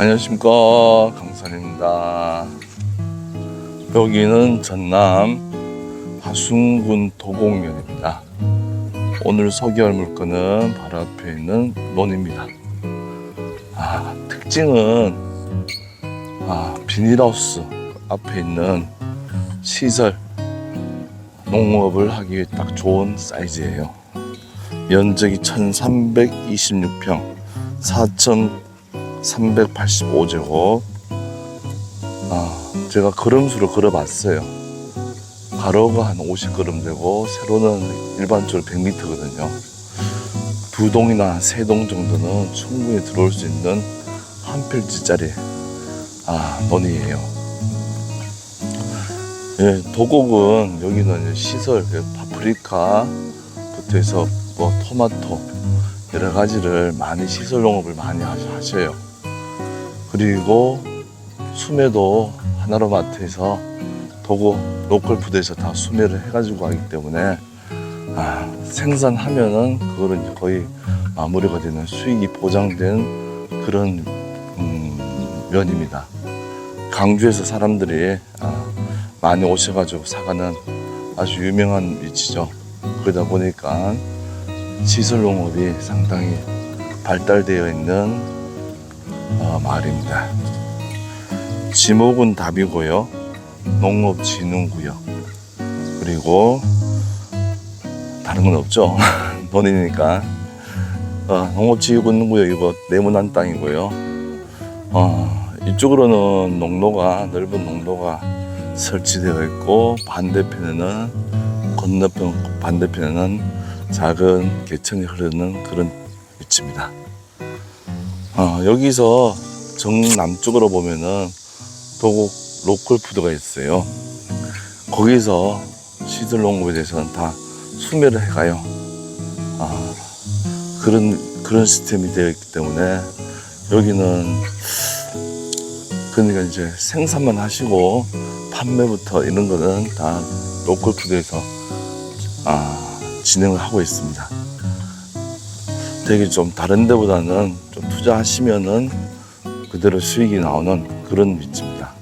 안녕하십니까 강산입니다. 여기는 전남 화순군 도곡면입니다. 오늘 소개할 물건은 바로 앞에 있는 논입니다. 아, 특징은 아, 비닐하우스 앞에 있는 시설 농업을 하기 위해 딱 좋은 사이즈예요. 면적이 1326평, 4385제곱. 아, 제가 걸음수를 걸어봤어요. 가로가 한 50걸음 되고, 세로는 일반적으로 100m거든요. 두 동이나 세 동 정도는 충분히 들어올 수 있는 한 필지짜리 아, 논이에요. 예, 도곡은 여기는 시설, 그 파프리카 부터 해서 뭐 토마토 여러 가지를 많이 시설 농업을 많이 하셔요. 그리고 수매도 하나로 마트에서 도곡 로컬 푸드에서 다 수매를 해가지고 하기 때문에 아, 생산하면은 이제 거의 마무리가 되는 수익이 보장된 그런 음, 면입니다. 강주에서 사람들이 아, 많이 오셔가지고 사가는 아주 유명한 위치죠. 그러다 보니까 시설 농업이 상당히 발달되어 있는 어, 마을입니다. 지목은 답이고요. 농업진흥구역 그리고 다른 건 없죠. 논이니까 어, 농업지휘군구역 이거 네모난 땅이고요. 어, 이쪽으로는 농로가 넓은 농로가 설치되어 있고 반대편에는 건너편 반대편에는 작은 개천이 흐르는 그런 위치입니다. 어, 여기서 정남쪽으로 보면은 도곡 로컬 푸드가 있어요. 거기서 시들 농업에 대해서는 다 수매를 해가요. 아, 그런 그런 시스템이 되어 있기 때문에 여기는 그러니까 이제 생산만 하시고 판매부터 이런 거는 다 로컬 푸드에서 아, 진행을 하고 있습니다. 되게 좀 다른 데보다는 좀 투자 하시면은 그대로 수익이 나오는 그런 위치입니다.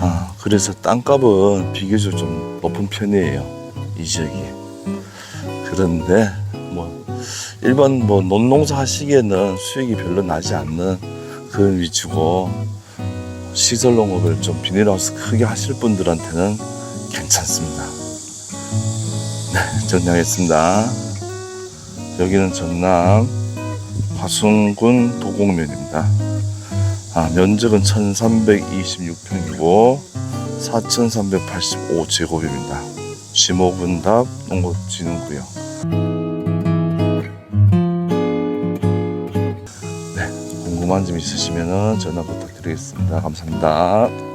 아, 그래서 땅값은 비교적 좀 높은 편이에요. 이 지역이. 그런데 뭐 일반 뭐 논농사 하시기에는 수익이 별로 나지 않는 그런 위치고 시설 농업을 좀 비닐하우스 크게 하실 분들한테는 괜찮습니다. 네, 정리하겠습니다. 여기는 전남 화순군 도곡면입니다. 아, 면적은 1326평이고 4385제곱입니다. 지목은답 농업진흥구역. 네, 궁금한 점 있으시면 전화 부탁드리겠습니다. 감사합니다.